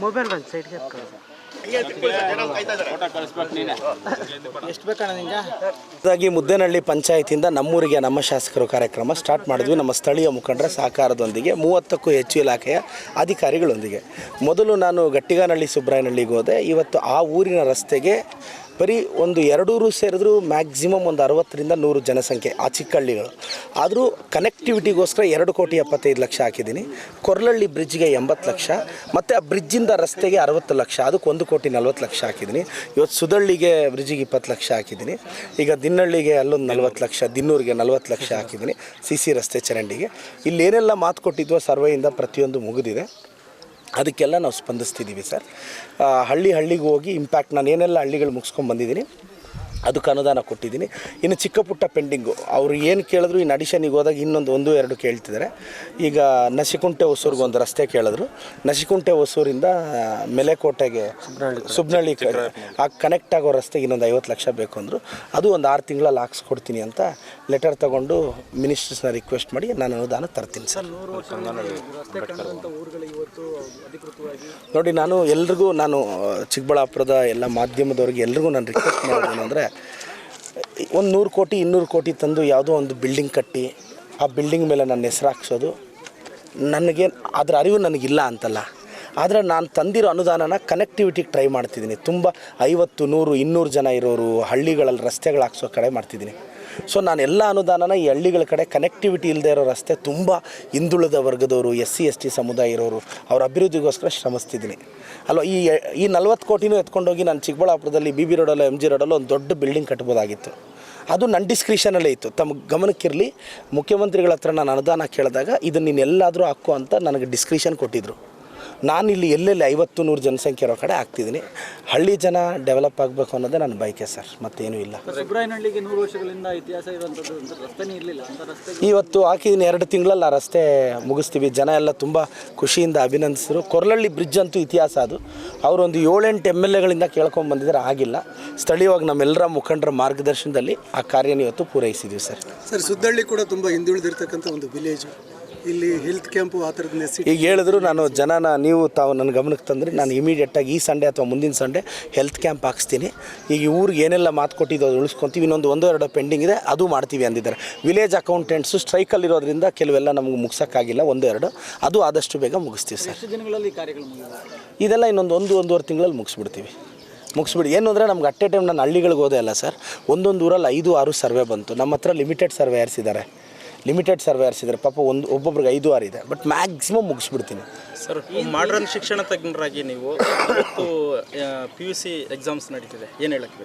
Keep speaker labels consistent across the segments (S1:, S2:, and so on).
S1: Mobile ಒಂದು ಸೈಡ್ಗೆ ಎಷ್ಟು ಬೇಕಣ್ಣ ನಿಂಗೆ
S2: ಹಾಗಾಗಿ ಮುದ್ದೇನಹಳ್ಳಿ ಪಂಚಾಯತಿಯಿಂದ ನಮ್ಮೂರಿಗೆ ನಮ್ಮ ಶಾಸಕರು ಕಾರ್ಯಕ್ರಮ ಸ್ಟಾರ್ಟ್ ಮಾಡಿದ್ವಿ. ನಮ್ಮ ಸ್ಥಳೀಯ ಮುಖಂಡರ ಸಹಕಾರದೊಂದಿಗೆ, ಮೂವತ್ತಕ್ಕೂ ಹೆಚ್ಚು ಇಲಾಖೆಯ ಅಧಿಕಾರಿಗಳೊಂದಿಗೆ. ಮೊದಲು ನಾನು ಗಟ್ಟಿಗಾನಹಳ್ಳಿ, ಸುಬ್ರಾಯನಹಳ್ಳಿಗೆ ಹೋದೆ. ಇವತ್ತು ಆ ಊರಿನ ರಸ್ತೆಗೆ ಬರೀ ಒಂದು ಎರಡೂರು ಸೇರಿದ್ರು ಮ್ಯಾಕ್ಸಿಮಮ್ ಒಂದು ಅರವತ್ತರಿಂದ ನೂರು ಜನಸಂಖ್ಯೆ ಆ ಚಿಕ್ಕಹಳ್ಳಿಗಳು ಆದರೂ ಕನೆಕ್ಟಿವಿಟಿಗೋಸ್ಕರ ಎರಡು ಕೋಟಿ ಎಪ್ಪತ್ತೈದು ಲಕ್ಷ ಹಾಕಿದ್ದೀನಿ. ಕೊರ್ಲಹಳ್ಳಿ ಬ್ರಿಡ್ಜ್ಗೆ ಎಂಬತ್ತು ಲಕ್ಷ, ಮತ್ತು ಆ ಬ್ರಿಡ್ಜಿಂದ ರಸ್ತೆಗೆ ಅರವತ್ತು ಲಕ್ಷ, ಅದಕ್ಕೆ ಒಂದು ಕೋಟಿ ನಲ್ವತ್ತು ಲಕ್ಷ ಹಾಕಿದ್ದೀನಿ. ಇವತ್ತು ಸುದಳ್ಳಿಗೆ ಬ್ರಿಡ್ಜಿಗೆ ಇಪ್ಪತ್ತು ಲಕ್ಷ ಹಾಕಿದ್ದೀನಿ. ಈಗ ದಿನ್ನಳ್ಳಿಗೆ ಅಲ್ಲೊಂದು ನಲ್ವತ್ತು ಲಕ್ಷ, ದಿನ್ನೂರಿಗೆ ನಲ್ವತ್ತು ಲಕ್ಷ ಹಾಕಿದ್ದೀನಿ. ಸಿ ಸಿ ರಸ್ತೆ ಚರಂಡಿಗೆ. ಇಲ್ಲೇನೆಲ್ಲ ಮಾತು ಕೊಟ್ಟಿದ್ವೋ ಸರ್ವೆಯಿಂದ ಪ್ರತಿಯೊಂದು ಮುಗಿದಿದೆ. ಅದಕ್ಕೆಲ್ಲ ನಾವು ಸ್ಪಂದಿಸ್ತಿದ್ದೀವಿ ಸರ್. ಹಳ್ಳಿ ಹಳ್ಳಿಗೆ ಹೋಗಿ ಇಂಪ್ಯಾಕ್ಟ್ ನಾನು ಏನೆಲ್ಲ ಹಳ್ಳಿಗಳು ಮುಗಿಸ್ಕೊಂಡು ಬಂದಿದ್ದೀನಿ. ಅದಕ್ಕೆ ಅನುದಾನ ಕೊಟ್ಟಿದ್ದೀನಿ. ಇನ್ನು ಚಿಕ್ಕ ಪುಟ್ಟ ಪೆಂಡಿಂಗು ಅವರು ಏನು ಕೇಳಿದ್ರು ಇನ್ನು ಅಡಿಷನಿಗೆ ಹೋದಾಗ ಇನ್ನೊಂದು ಒಂದು ಎರಡು ಕೇಳ್ತಿದ್ದಾರೆ. ಈಗ ನಸಿಕುಂಟೆ ಹೊಸೂರಿಗೆ ಒಂದು ರಸ್ತೆ ಕೇಳಿದ್ರು. ನಸಿಕುಂಟೆ ಹೊಸೂರಿಂದ ಮೆಲೆಕೋಟೆಗೆ ಸುಬ್ನಹಳ್ಳಿ ಆ ಕನೆಕ್ಟ್ ಆಗೋ ರಸ್ತೆಗೆ ಇನ್ನೊಂದು ಐವತ್ತು ಲಕ್ಷ ಬೇಕು ಅಂದರು. ಅದು ಒಂದು ಆರು ತಿಂಗಳಲ್ಲಿ ಹಾಕ್ಸ್ಕೊಡ್ತೀನಿ ಅಂತ ಲೆಟರ್ ತಗೊಂಡು ಮಿನಿಸ್ಟರ್ಸ್ನ ರಿಕ್ವೆಸ್ಟ್ ಮಾಡಿ ನಾನು ಅನುದಾನ ತರ್ತೀನಿ ಸರ್.
S1: ನೂರು ರಸ್ತೆ ಕಂಡಂಥ ಊರುಗಳು ಇವತ್ತು ಅಧಿಕೃತವಾಗಿ
S2: ನೋಡಿ ನಾನು ಎಲ್ರಿಗೂ ನಾನು ಚಿಕ್ಕಬಳ್ಳಾಪುರದ ಎಲ್ಲ ಮಾಧ್ಯಮದವ್ರಿಗೆ ಎಲ್ರಿಗೂ ನಾನು ರಿಕ್ವೆಸ್ಟ್ ಮಾಡೋದೇನು ಅಂದರೆ ಒಂದು ನೂರು ಕೋಟಿ, ಇನ್ನೂರು ಕೋಟಿ ತಂದು ಯಾವುದೋ ಒಂದು ಬಿಲ್ಡಿಂಗ್ ಕಟ್ಟಿ, ಆ ಬಿಲ್ಡಿಂಗ್ ಮೇಲೆ ನನ್ನ ಹೆಸರು ಹಾಕ್ಸೋದು. ನನಗೆ ಅದರ ಅರಿವು ನನಗಿಲ್ಲ ಅಂತಲ್ಲ. ಆದರೆ ನಾನು ತಂದಿರೋ ಅನುದಾನನ ಕನೆಕ್ಟಿವಿಟಿಗೆ ಟ್ರೈ ಮಾಡ್ತಿದ್ದೀನಿ. ತುಂಬ ಐವತ್ತು, ನೂರು, ಇನ್ನೂರು ಜನ ಇರೋರು, ಹಳ್ಳಿಗಳಲ್ಲಿ ರಸ್ತೆಗಳು ಹಾಕ್ಸೋ ಕಡೆ ಮಾಡ್ತಿದ್ದೀನಿ. ಸೊ ನಾನು ಎಲ್ಲ ಅನುದಾನನ ಈ ಹಳ್ಳಿಗಳ ಕಡೆ ಕನೆಕ್ಟಿವಿಟಿ ಇಲ್ಲದೆ ಇರೋ ರಸ್ತೆ ತುಂಬ ಹಿಂದುಳಿದ ವರ್ಗದವರು ಎಸ್ ಸಿ ಎಸ್ ಟಿ ಸಮುದಾಯ ಇರೋರು, ಅವ್ರ ಅಭಿವೃದ್ಧಿಗೋಸ್ಕರ ಶ್ರಮಿಸ್ತಿದ್ದೀನಿ. ಅಲ್ವಾ, ಈ ಈ ನಲ್ವತ್ತು ಕೋಟಿನೂ ಎತ್ಕೊಂಡೋಗಿ ನಾನು ಚಿಕ್ಕಬಳ್ಳಾಪುರದಲ್ಲಿ ಬಿ ಬಿ ರೋಡಲ್ಲೋ ಎಂ ಜಿ ರೋಡಲ್ಲೋ ಒಂದು ದೊಡ್ಡ ಬಿಲ್ಡಿಂಗ್ ಕಟ್ಬೋದಾಗಿತ್ತು. ಅದು ನನ್ನ ಡಿಸ್ಕ್ರಿಷನಲ್ಲೇ ಇತ್ತು. ತಮ್ಮ ಗಮನಕ್ಕಿರಲಿ, ಮುಖ್ಯಮಂತ್ರಿಗಳ ಹತ್ರ ನಾನು ಅನುದಾನ ಕೇಳಿದಾಗ, ಇದನ್ನು ನೀನು ಎಲ್ಲಾದರೂ ಹಾಕು ಅಂತ ನನಗೆ ಡಿಸ್ಕ್ರಿಷನ್ ಕೊಟ್ಟಿದ್ದರು ನಾನು ಇಲ್ಲಿ ಎಲ್ಲೆಲ್ಲಿ ಐವತ್ತು ನೂರು ಜನಸಂಖ್ಯೆ ಇರೋ ಕಡೆ ಆಗ್ತಿದ್ದೀನಿ. ಹಳ್ಳಿ ಜನ ಡೆವಲಪ್ ಆಗಬೇಕು ಅನ್ನೋದೇ ನನ್ನ ಬಯಕೆ ಸರ್ ಮತ್ತೇನೂ ಇಲ್ಲ.
S1: ಸುಬ್ರಾಯನಹಳ್ಳಿಗೆ ನೂರು ವರ್ಷಗಳಿಂದ ಇತಿಹಾಸ ಇರುವಂಥದ್ದು ಅಂತ ರಸ್ತೆನೇ ಇರಲಿಲ್ಲ ಅಂತ ರಸ್ತೆ
S2: ಇವತ್ತು ಹಾಕಿದ್ದೀನಿ ಎರಡು ತಿಂಗಳಲ್ಲಿ ಆ ರಸ್ತೆ ಮುಗಿಸ್ತೀವಿ. ಜನ ಎಲ್ಲ ತುಂಬ ಖುಷಿಯಿಂದ ಅಭಿನಂದಿಸಿದ್ರು. ಕೊರ್ಲಳ್ಳಿ ಬ್ರಿಡ್ಜ್ ಅಂತೂ ಇತಿಹಾಸ ಅದು. ಅವರೊಂದು ಏಳೆಂಟು ಎಂ ಎಲ್ ಎಗಳಿಂದ ಕೇಳ್ಕೊಂಡು ಬಂದಿದ್ದಾರೆ ಆಗಿಲ್ಲ. ಸ್ಥಳೀಯವಾಗಿ ನಮ್ಮೆಲ್ಲರ ಮುಖಂಡರ ಮಾರ್ಗದರ್ಶನದಲ್ಲಿ ಆ ಕಾರ್ಯನ ಇವತ್ತು ಪೂರೈಸಿದ್ದೀವಿ ಸರ್.
S3: ಸರ್ ಸುದ್ದಳ್ಳಿ ಕೂಡ ತುಂಬ ಹಿಂದುಳಿದಿರ್ತಕ್ಕಂಥ ಒಂದು ವಿಲೇಜು ಇಲ್ಲಿ ಹೆಲ್ತ್ ಕ್ಯಾಂಪು ಆ ಥರದ
S2: ಈಗ ಹೇಳಿದ್ರು ನಾನು ಜನನ ನೀವು ತಾವು ನನ್ನ ಗಮನಕ್ಕೆ ತಂದರೆ. ನಾನು ಇಮಿಡಿಯೇಟಾಗಿ ಈ ಸಂಡೇ ಅಥವಾ ಮುಂದಿನ ಸಂಡೆ ಹೆಲ್ತ್ ಕ್ಯಾಂಪ್ ಹಾಕ್ಸ್ತೀನಿ. ಈಗ ಈ ಊರಿಗೆ ಏನೆಲ್ಲ ಮಾತು ಕೊಟ್ಟಿದ್ದು ಅದು ಉಳಿಸ್ಕೊತೀವಿ. ಇನ್ನೊಂದು ಒಂದೋ ಎರಡೋ ಪೆಂಡಿಂಗ್ ಇದೆ ಅದು ಮಾಡ್ತೀವಿ ಅಂದಿದ್ದಾರೆ. ವಿಲೇಜ್ ಅಕೌಂಟೆಂಟ್ಸು ಸ್ಟ್ರೈಕಲ್ಲಿರೋದ್ರಿಂದ ಕೆಲವೆಲ್ಲ ನಮಗೆ ಮುಗ್ಸೋಕ್ಕಾಗಿಲ್ಲ ಒಂದು ಎರಡು ಅದು ಆದಷ್ಟು ಬೇಗ ಮುಗಿಸ್ತೀವಿ ಸರ್.
S1: ಎಷ್ಟು ದಿನಗಳಲ್ಲಿ ಈ ಕಾರ್ಯಗಳು ಮುಗಿದ
S2: ಇದೆಲ್ಲ ಇನ್ನೊಂದು ಒಂದು ಒಂದೂವರೆ ತಿಂಗಳಲ್ಲಿ ಮುಗಿಸ್ಬಿಡ್ತೀವಿ. ಮುಗಿಸ್ಬಿಡಿ ಏನು ಅಂದರೆ ನಮ್ಗೆ ಅಟ್ ಎ ಟೈಮ್ ನಾನು ಹಳ್ಳಿಗಳಿಗೆ ಹೋದೆ ಅಲ್ಲ ಸರ್. ಒಂದೊಂದು ಊರಲ್ಲಿ ಐದು ಆರು ಸರ್ವೆ ಬಂತು. ನಮ್ಮ ಹತ್ರ ಲಿಮಿಟೆಡ್ ಸರ್ವೆ ಇದ್ದಾರೆ ಲಿಮಿಟೆಡ್ ಸರ್ವೇಯರ್ಸ್ ಇದ್ದಾರೆ ಪಾಪ ಒಂದು ಒಬ್ಬೊಬ್ರಿಗೆ ಐದು ಆರು ಇದೆ. ಬಟ್ ಮ್ಯಾಕ್ಸಿಮಮ್ ಮುಗಿಸ್ಬಿಡ್ತೀನಿ.
S4: ಸರ್ ಮಾಡ್ರನ್ ಶಿಕ್ಷಣ ತಜ್ಞರಾಗಿ ನೀವು ಇವತ್ತು ಪಿ ಯು ಸಿ ಎಕ್ಸಾಮ್ಸ್ ನಡೀತಿದೆ. ಏನು ಹೇಳಕ್ಕೆ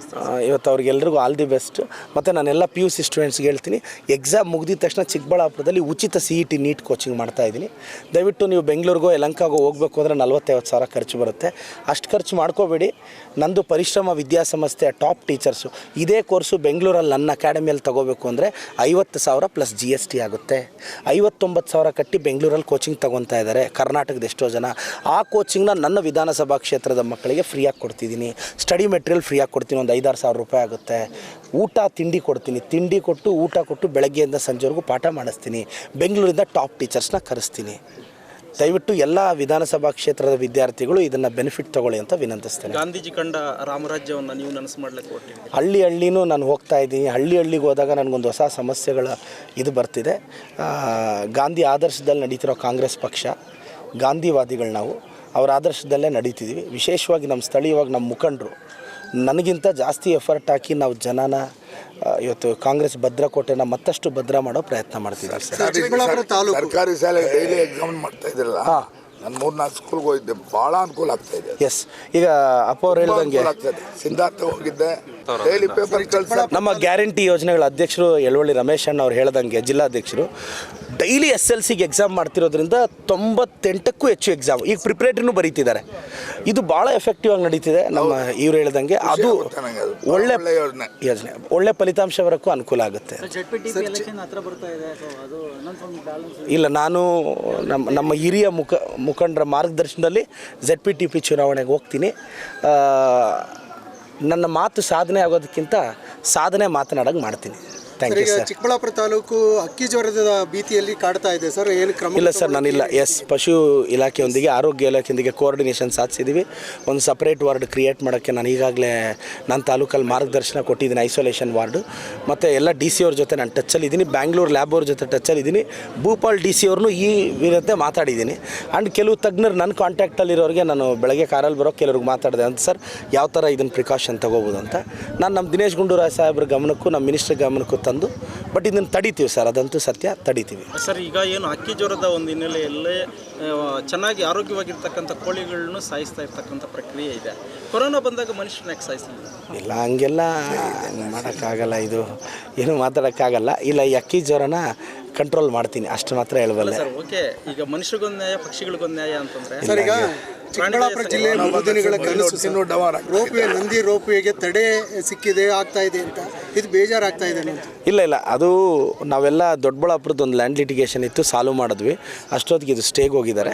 S2: ಇವತ್ತು ಅವ್ರಿಗೆಲ್ರಿಗೂ ಆಲ್ ದಿ ಬೆಸ್ಟ್ ಮತ್ತು ನಾನೆಲ್ಲ ಪಿ ಯು ಸಿ ಸ್ಟೂಡೆಂಟ್ಸ್ಗೆ ಹೇಳ್ತೀನಿ ಎಕ್ಸಾಮ್ ಮುಗಿದ ತಕ್ಷಣ ಚಿಕ್ಕಬಳ್ಳಾಪುರದಲ್ಲಿ ಉಚಿತ C E T NEET coaching ಮಾಡ್ತಾ ಇದ್ದೀನಿ. ದಯವಿಟ್ಟು ನೀವು ಬೆಂಗಳೂರಿಗೋ ಯಲಂಕಾಗೋ ಹೋಗಬೇಕು ಅಂದರೆ ನಲ್ವತ್ತೈವತ್ತು ಸಾವಿರ ಖರ್ಚು ಬರುತ್ತೆ. ಅಷ್ಟು ಖರ್ಚು ಮಾಡ್ಕೋಬೇಡಿ. ನಂದು ಪರಿಶ್ರಮ ವಿದ್ಯಾಸಂಸ್ಥೆಯ ಟಾಪ್ ಟೀಚರ್ಸು ಇದೇ ಕೋರ್ಸು ಬೆಂಗಳೂರಲ್ಲಿ ನನ್ನ ಅಕಾಡೆಮಿಯಲ್ಲಿ ತಗೋಬೇಕು ಅಂದರೆ ಐವತ್ತು ಸಾವಿರ ಪ್ಲಸ್ ಜಿ ಎಸ್ ಆಗುತ್ತೆ ಐವತ್ತೊಂಬತ್ತು ಸಾವಿರ ಕಟ್ಟಿ ಬೆಂಗಳೂರಲ್ಲಿ ಕೋಚಿಂಗ್ ತಗೊತಾ ಇದ್ದಾರೆ. ಕರ್ನಾಟಕದ ಎಷ್ಟೋ ಜನ. ಆ ಕೋಚಿಂಗ್ನ ನನ್ನ ವಿಧಾನಸಭಾ ಕ್ಷೇತ್ರದ ಮಕ್ಕಳಿಗೆ ಫ್ರೀಯಾಗಿ ಕೊಡ್ತಿದ್ದೀನಿ. ಸ್ಟಡಿ ಮೆಟೀರಿಯಲ್ ಫ್ರೀಯಾಗಿ ಕೊಡ್ತೀನಿ. ಒಂದು ಐದಾರು ಸಾವಿರ ರೂಪಾಯಿ ಆಗುತ್ತೆ. ಊಟ, ತಿಂಡಿ ಕೊಡ್ತೀನಿ. ತಿಂಡಿ ಕೊಟ್ಟು, ಊಟ ಕೊಟ್ಟು ಬೆಳಗ್ಗೆಯಿಂದ ಸಂಜೆವರೆಗೂ ಪಾಠ ಮಾಡಿಸ್ತೀನಿ. ಬೆಂಗಳೂರಿಂದ ಟಾಪ್ ಟೀಚರ್ಸ್ನ ಕರೆಸ್ತೀನಿ. ದಯವಿಟ್ಟು ಎಲ್ಲ ವಿಧಾನಸಭಾ ಕ್ಷೇತ್ರದ ವಿದ್ಯಾರ್ಥಿಗಳು ಇದನ್ನು ಬೆನಿಫಿಟ್ ತಗೊಳ್ಳಿ ಅಂತ ವಿನಂತಿಸ್ತೇನೆ.
S4: ಗಾಂಧೀಜಿ ಕಂಡ ರಾಮರಾಜ್ಯವನ್ನು ನೀವು ನನಸು ಮಾಡಲಿಕ್ಕೆ
S2: ಹಳ್ಳಿ ಹಳ್ಳಿನೂ ನಾನು ಹೋಗ್ತಾ ಇದ್ದೀನಿ. ಹಳ್ಳಿ ಹಳ್ಳಿಗೆ ಹೋದಾಗ ನನಗೊಂದು ಹೊಸ ಸಮಸ್ಯೆಗಳ ಇದು ಬರ್ತಿದೆ. ಗಾಂಧಿ ಆದರ್ಶದಲ್ಲಿ ನಡೀತಿರೋ ಕಾಂಗ್ರೆಸ್ ಪಕ್ಷ ಗಾಂಧಿವಾದಿಗಳು ನಾವು ಅವರ ಆದರ್ಶದಲ್ಲೇ ನಡೀತಿದ್ದೀವಿ ವಿಶೇಷವಾಗಿ ನಮ್ಮ ಸ್ಥಳೀಯವಾಗಿ ನಮ್ಮ ಮುಖಂಡರು ನನಗಿಂತ ಜಾಸ್ತಿ ಎಫರ್ಟ್ ಹಾಕಿ ನಾವು ಜನನ ಇವತ್ತು ಕಾಂಗ್ರೆಸ್ ಭದ್ರಕೋಟೆನ ಮತ್ತಷ್ಟು ಭದ್ರ ಮಾಡೋ ಪ್ರಯತ್ನ
S3: ಮಾಡ್ತಿದ್ದಾರೆ
S5: ಸರ್ಕಾರಿ ಶಾಲೆ ಡೈಲಿ ಎಕ್ಸಾಮ್ ಮಾಡ್ತಾ ಇದ್ರಲ್ಲ? ನಾನು ಮೂರ್ನಾಲ್ಕು ಸ್ಕೂಲ್ಗೆ ಹೋಗಿದ್ದೆ. ಭಾಳ ಅನುಕೂಲ ಆಗ್ತಾ ಇದೆ.
S2: ಎಸ್ ಈಗ ಅಪ್ಪ ಅವ್ರು ಹೇಳ್ದಂಗೆ
S5: ಸಿದ್ಧಾರ್ಥ ಹೋಗಿದ್ದೆ.
S2: ನಮ್ಮ ಗ್ಯಾರಂಟಿ ಯೋಜನೆಗಳ ಅಧ್ಯಕ್ಷರು ಯಳವಳ್ಳಿ ರಮೇಶ್ ಅಣ್ಣ ಅವ್ರು ಹೇಳ್ದಂಗೆ ಜಿಲ್ಲಾಧ್ಯಕ್ಷರು ಡೈಲಿ ಎಸ್ ಎಲ್ ಸಿಗೆ ಎಕ್ಸಾಮ್ ಮಾಡ್ತಿರೋದ್ರಿಂದ ತೊಂಬತ್ತೆಂಟಕ್ಕೂ ಹೆಚ್ಚು ಎಕ್ಸಾಮ್ ಈಗ ಪ್ರಿಪ್ರೇಟ್ರಿನೂ ಬರೀತಿದ್ದಾರೆ. ಇದು ಭಾಳ ಎಫೆಕ್ಟಿವ್ ಆಗಿ ನಡೀತಿದೆ ನಮ್ಮ ಇವ್ರು ಹೇಳ್ದಂಗೆ. ಅದು. ಒಳ್ಳೆ
S5: ಯೋಜನೆ.
S2: ಒಳ್ಳೆ ಫಲಿತಾಂಶ ಬರೋಕ್ಕೂ ಅನುಕೂಲ ಆಗುತ್ತೆ. ಇಲ್ಲ ನಾನು ನಮ್ಮ ನಮ್ಮ ಹಿರಿಯ ಮುಖ ಮುಖಂಡರ ಮಾರ್ಗದರ್ಶನದಲ್ಲಿ ಜೆಡ್ ಪಿ ಟಿ ಪಿ ಚುನಾವಣೆಗೆ ಹೋಗ್ತೀನಿ. ಆ, ನನ್ನ ಮಾತು ಸಾಧನೆ ಆಗೋದಕ್ಕಿಂತ ಸಾಧನೆ ಮಾತನಾಡೋಂಗೆ ಮಾಡ್ತೀನಿ. Thank
S3: sir
S2: you sir
S3: Chikkaballapur taluk ಅಕ್ಕಿ ಜ್ವರದ ಭೀತಿಯಲ್ಲಿ ಕಾಡ್ತಾ ಇದೆ ಸರ್ ಏನು ಕ್ರಮ
S2: ಇಲ್ಲ ಸರ್ ನಾನಿಲ್ಲ. ಎಸ್ ಪಶು ಇಲಾಖೆಯೊಂದಿಗೆ ಆರೋಗ್ಯ ಇಲಾಖೆಯೊಂದಿಗೆ ಕೋಆರ್ಡಿನೇಷನ್ ಸಾಧಿಸಿದ್ದೀವಿ ಒಂದು ಸಪ್ರೇಟ್ ವಾರ್ಡ್ ಕ್ರಿಯೇಟ್ ಮಾಡೋಕ್ಕೆ ನಾನು ಈಗಾಗಲೇ ನನ್ನ ತಾಲೂಕಲ್ಲಿ ಮಾರ್ಗದರ್ಶನ ಕೊಟ್ಟಿದ್ದೀನಿ ಐಸೋಲೇಷನ್ ವಾರ್ಡು ಮತ್ತು ಎಲ್ಲ ಡಿ ಸಿ ಅವ್ರ ಜೊತೆ ನಾನು ಟಚ್ಚಲ್ಲಿದ್ದೀನಿ ಬ್ಯಾಂಗ್ಳೂರು ಲ್ಯಾಬ್ ಅವ್ರ ಜೊತೆ ಟಚ್ಚಲ್ಲಿದ್ದೀನಿ ಭೂಪಾಲ್ ಡಿ ಸಿ ಅವ್ರನ್ನೂ ಈ ವಿರುದ್ಧ ಮಾತಾಡಿದ್ದೀನಿ. ಆ್ಯಂಡ್ ಕೆಲವು ತಜ್ಞರು ನನ್ನ ಕಾಂಟ್ಯಾಕ್ಟಲ್ಲಿರೋರಿಗೆ ನಾನು ಬೆಳಗ್ಗೆ ಕಾರಲ್ಲಿ ಬರೋ ಕೆಲವ್ರಿಗೆ ಮಾತಾಡಿದೆ ಅಂತ ಸರ್ ಯಾವ ಥರ ಇದನ್ನು ಪ್ರಿಕಾಷನ್ ತಗೋಬೋದು ಅಂತ. ನಾನು ನಮ್ಮ ದಿನೇಶ್ ಗುಂಡೂರಾಯ್ ಸಾಹೇಬ್ರ ಗಮನಕ್ಕೂ ನಮ್ಮ ಮಿನಿಸ್ಟರ್ ಗಮನಕ್ಕೂ ತಂದು ಬಟ್ ಇದನ್ನು ತಡಿತೀವಿ ಸರ್ ಅದಂತೂ ಸತ್ಯ ತಡಿತೀವಿ.
S4: ಸರ್ ಈಗ ಏನು ಅಕ್ಕಿ ಜ್ವರದ ಒಂದು ಹಿನ್ನೆಲೆಯಲ್ಲೇ ಚೆನ್ನಾಗಿ ಆರೋಗ್ಯವಾಗಿರ್ತಕ್ಕಂಥ ಕೋಳಿಗಳನ್ನು ಸಾಯಿಸ್ತಾ ಇರ್ತಕ್ಕಂಥ ಪ್ರಕ್ರಿಯೆ ಇದೆ. ಕೊರೋನಾ ಬಂದಾಗ ಮನುಷ್ಯನ ಯಾಕೆ ಸಾಯಿಸಲಿಲ್ಲ
S2: ಇಲ್ಲ ಹಂಗೆಲ್ಲ ಮಾಡೋಕ್ಕಾಗಲ್ಲ ಇದು. ಏನು ಮಾತಾಡೋಕ್ಕಾಗಲ್ಲ. ಇಲ್ಲ ಈ ಅಕ್ಕಿ ಜ್ವರನ ಕಂಟ್ರೋಲ್ ಮಾಡ್ತೀನಿ. ಅಷ್ಟು ಮಾತ್ರ ಹೇಳಬಲ್ಲ.
S4: ಸರ್ ಓಕೆ ಈಗ ಮನುಷ್ಯರಿಗೊಂದು ನ್ಯಾಯ ಪಕ್ಷಿಗಳಿಗೊಂದು ನ್ಯಾಯ ಅಂತಂದ್ರೆ?
S3: ಸರ್ ಈಗ ಚಿಕ್ಕಬಳ್ಳಾಪುರ ಜಿಲ್ಲೆ ಮೂರು ದಿನಗಳ ಕನಸು
S5: ಇನ್ನೂ ಡವಾರ.
S3: ರೋಪ್ವೇ ನಂದಿ ರೋಪ್ವೇಗೆ ತಡೆ ಸಿಕ್ಕಿದೆ ಆಗ್ತಾ ಇದೆ ಅಂತ. ಇದು ಬೇಜಾರಾಗ್ತಾ ಇದೆ
S2: ಇಲ್ಲ ಇಲ್ಲ. ಅದು ನಾವೆಲ್ಲ ದೊಡ್ಡಬಳ್ಳಾಪುರದ ಒಂದು ಲ್ಯಾಂಡ್ ಲಿಟಿಗೇಷನ್ ಇತ್ತು ಸಾಲ್ವ್ ಮಾಡಿದ್ವಿ. ಅಷ್ಟೊತ್ತಿಗೆ ಇದು ಸ್ಟೇಗೆ ಹೋಗಿದ್ದಾರೆ.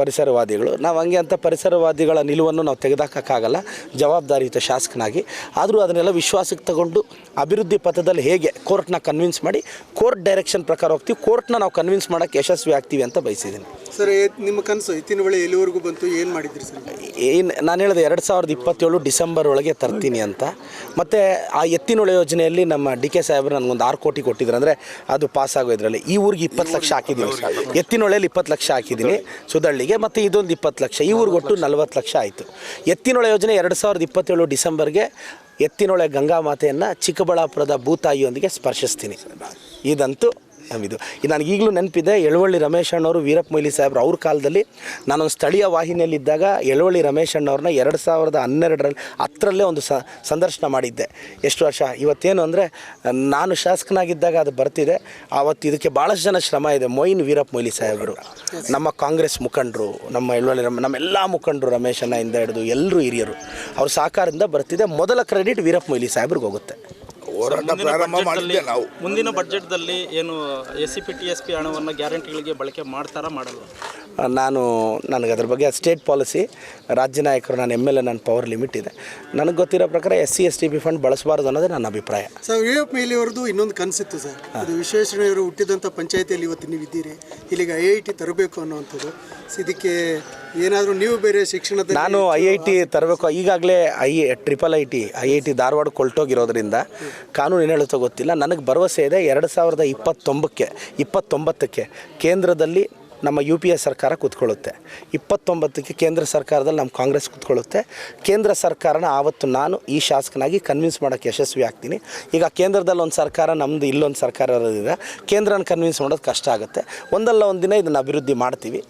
S2: ಪರಿಸರವಾದಿಗಳು. ನಾವು ಹಂಗೆ ಅಂತ ಪರಿಸರವಾದಿಗಳ ನಿಲುವನ್ನು ನಾವು ತೆಗೆದಾಕೋಕ್ಕಾಗಲ್ಲ. ಜವಾಬ್ದಾರಿಯುತ ಶಾಸಕನಾಗಿ. ಆದರೂ ಅದನ್ನೆಲ್ಲ ವಿಶ್ವಾಸಕ್ಕೆ ತಗೊಂಡು ಅಭಿವೃದ್ಧಿ ಪಥದಲ್ಲಿ ಹೇಗೆ ಕೋರ್ಟ್ನ ಕನ್ವಿನ್ಸ್ ಮಾಡಿ ಕೋರ್ಟ್ ಡೈರೆಕ್ಷನ್ ಪ್ರಕಾರ ಹೋಗ್ತೀವಿ ಕೋರ್ಟ್ನ ನಾವು ಕನ್ವಿನ್ಸ್ ಮಾಡೋಕ್ಕೆ ಯಶಸ್ವಿ ಆಗ್ತೀವಿ ಅಂತ ಬಯಸಿದ್ದೀನಿ.
S3: ಸರ್ ನಿಮ್ಮ ಕನಸು. ಇತ್ತಿನ ವೇಳೆ ಎಲ್ಲಿವರೆಗೂ ಬಂತು ಏನು
S2: ನಾನು ಹೇಳಿದೆ ಎರಡು ಸಾವಿರದ ಇಪ್ಪತ್ತೇಳು ಡಿಸೆಂಬರ್ ಒಳಗೆ ತರ್ತೀನಿ ಅಂತ. ಮತ್ತು ಆ ಎತ್ತಿನೊಳೆ ಯೋಜನೆಯಲ್ಲಿ ನಮ್ಮ ಡಿ ಕೆ ಸಾಹೇಬ್ರು ನನಗೊಂದು ಆರು ಕೋಟಿ ಕೊಟ್ಟಿದ್ರು ಅಂದರೆ ಅದು ಪಾಸ್ ಆಗೋ ಇದರಲ್ಲಿ ಈ ಊರಿಗೆ ಇಪ್ಪತ್ತು ಲಕ್ಷ ಹಾಕಿದ್ದೀನಿ. ಎತ್ತಿನೊಳೆಯಲ್ಲಿ ಇಪ್ಪತ್ತು ಲಕ್ಷ ಹಾಕಿದ್ದೀನಿ ಸುದಳ್ಳಿಗೆ, ಮತ್ತು ಇದೊಂದು ಇಪ್ಪತ್ತು ಲಕ್ಷ. ಈ ಊರಿಗೆ ಒಟ್ಟು ನಲ್ವತ್ತು ಲಕ್ಷ ಆಯಿತು. ಎತ್ತಿನೊಳೆ ಯೋಜನೆ ಎರಡು ಸಾವಿರದ ಇಪ್ಪತ್ತೇಳು ಡಿಸೆಂಬರ್ಗೆ ಎತ್ತಿನೊಳೆ ಗಂಗಾ ಮಾತೆಯನ್ನು ಚಿಕ್ಕಬಳ್ಳಾಪುರದ ಭೂತಾಯಿಯೊಂದಿಗೆ ಸ್ಪರ್ಶಿಸ್ತೀನಿ. ಇದಂತೂ ಇದು. ನನಗೆ ಈಗಲೂ ನೆನಪಿದೆ, ಎಳವಳ್ಳಿ ರಮೇಶ್ ಅಣ್ಣವರು, ವೀರಪ್ಪ ಮೊಯ್ಲಿ ಸಾಹೇಬ್ರು ಅವ್ರ ಕಾಲದಲ್ಲಿ ನಾನೊಂದು ಸ್ಥಳೀಯ ವಾಹಿನಿಯಲ್ಲಿದ್ದಾಗ ಎಳವಳ್ಳಿ ರಮೇಶ್ ಅಣ್ಣವ್ರನ್ನ ಎರಡು ಸಾವಿರದ ಹನ್ನೆರಡರಲ್ಲಿ, ಹತ್ತರಲ್ಲೇ ಒಂದು ಸ, ಸಂದರ್ಶನ ಮಾಡಿದ್ದೆ. ಎಷ್ಟು ವರ್ಷ? ಇವತ್ತೇನು ಅಂದರೆ, ನಾನು ಶಾಸಕನಾಗಿದ್ದಾಗ ಅದು ಬರ್ತಿದೆ. ಆವತ್ತು ಇದಕ್ಕೆ ಭಾಳಷ್ಟು ಜನ ಶ್ರಮ ಇದೆ. ಮೊಯ್ನ್ ವೀರಪ್ಪ ಮೊಯ್ಲಿ ಸಾಹೇಬರು, ನಮ್ಮ ಕಾಂಗ್ರೆಸ್ ಮುಖಂಡರು, ನಮ್ಮ ಎಳವಳ್ಳಿ ರಮ ನಮ್ಮೆಲ್ಲ ಮುಖಂಡರು ರಮೇಶ್ ಹಿಂದೆ ಹಿಡಿದು ಎಲ್ಲರೂ ಹಿರಿಯರು, ಅವ್ರ ಸಹಕಾರದಿಂದ ಬರ್ತಿದೆ. ಮೊದಲ ಕ್ರೆಡಿಟ್ ವೀರಪ್ಪ ಮೊಯ್ಲಿ ಸಾಹೇಬ್ರಿಗೆ ಹೋಗುತ್ತೆ.
S5: ಹೋರಾಟ
S4: ಮುಂದಿನ
S5: ಪ್ರಾರಂಭ ಮಾಡಿದ್ದೆ ನಾವು.
S4: ಮುಂದಿನ ಬಜೆಟ್ದಲ್ಲಿ ಏನು S C P T S P ಹಣವನ್ನು ಗ್ಯಾರಂಟಿಗಳಿಗೆ ಬಳಕೆ ಮಾಡ್ತಾರಾ ಮಾಡಲ್ವಾ?
S2: ನಾನು ನನಗೆ ಅದ್ರ ಬಗ್ಗೆ ಸ್ಟೇಟ್ ಪಾಲಿಸಿ ರಾಜ್ಯ ನಾಯಕರು ನಾನು ಎಂ ಎಲ್ ಎ ನನ್ನ ಪವರ್ ಲಿಮಿಟ್ ಇದೆ. ನನಗೆ ಗೊತ್ತಿರೋ ಪ್ರಕಾರ S C S T P fund ಬಳಸಬಾರ್ದು ಅನ್ನೋದೇ ನನ್ನ ಅಭಿಪ್ರಾಯ.
S3: ಸರ್ ವೀರಪ್ಪ ಮೊಯ್ಲಿ ಅವ್ರದ್ದು ಇನ್ನೊಂದು ಕನಸಿತ್ತು ಸರ್. ಅದು ವಿಶ್ವೇಶ್ವರಯ್ಯವರು ಹುಟ್ಟಿದಂಥ ಪಂಚಾಯತಿಯಲ್ಲಿ ಇವತ್ತು ನೀವು ಇದ್ದೀರಿ ಇಲ್ಲಿಗೆ ಐ ಐ ಟಿ ತರಬೇಕು ಅನ್ನುವಂಥದ್ದು. ಇದಕ್ಕೆ ಏನಾದರೂ ನೀವು ಬೇರೆ ಶಿಕ್ಷಣದ
S2: ನಾನು ಐ ಐ ಟಿ ತರಬೇಕು. ಈಗಾಗಲೇ I triple I T I I T Dharwad ಕೊಲ್ಟೋಗಿರೋದ್ರಿಂದ ಕಾನೂನು ಏನು ಹೇಳುತ್ತೋ ಗೊತ್ತಿಲ್ಲ. ನನಗೆ ಭರವಸೆ ಇದೆ ಎರಡು ಸಾವಿರದ ಇಪ್ಪತ್ತೊಂಬಕ್ಕೆ ಇಪ್ಪತ್ತೊಂಬತ್ತಕ್ಕೆ ಕೇಂದ್ರದಲ್ಲಿ ನಮ್ಮ ಯು ಪಿ ಎ ಸರ್ಕಾರ ಕೂತ್ಕೊಳ್ಳುತ್ತೆ. ಇಪ್ಪತ್ತೊಂಬತ್ತಕ್ಕೆ ಕೇಂದ್ರ ಸರ್ಕಾರದಲ್ಲಿ ನಮ್ಮ ಕಾಂಗ್ರೆಸ್ ಕೂತ್ಕೊಳ್ಳುತ್ತೆ. ಕೇಂದ್ರ ಸರ್ಕಾರನ ಆವತ್ತು ನಾನು ಈ ಶಾಸಕನಾಗಿ ಕನ್ವಿನ್ಸ್ ಮಾಡೋಕ್ಕೆ ಯಶಸ್ವಿ ಆಗ್ತೀನಿ. ಈಗ ಕೇಂದ್ರದಲ್ಲಿ ಒಂದು ಸರ್ಕಾರ ನಮ್ಮದು ಇಲ್ಲೊಂದು ಸರ್ಕಾರ ಇರೋದ್ರಿಂದ ಕೇಂದ್ರನ ಕನ್ವಿನ್ಸ್ ಮಾಡೋದು ಕಷ್ಟ ಆಗುತ್ತೆ. ಒಂದಲ್ಲ ಒಂದು ದಿನ ಇದನ್ನು ಅಭಿವೃದ್ಧಿ ಮಾಡ್ತೀವಿ.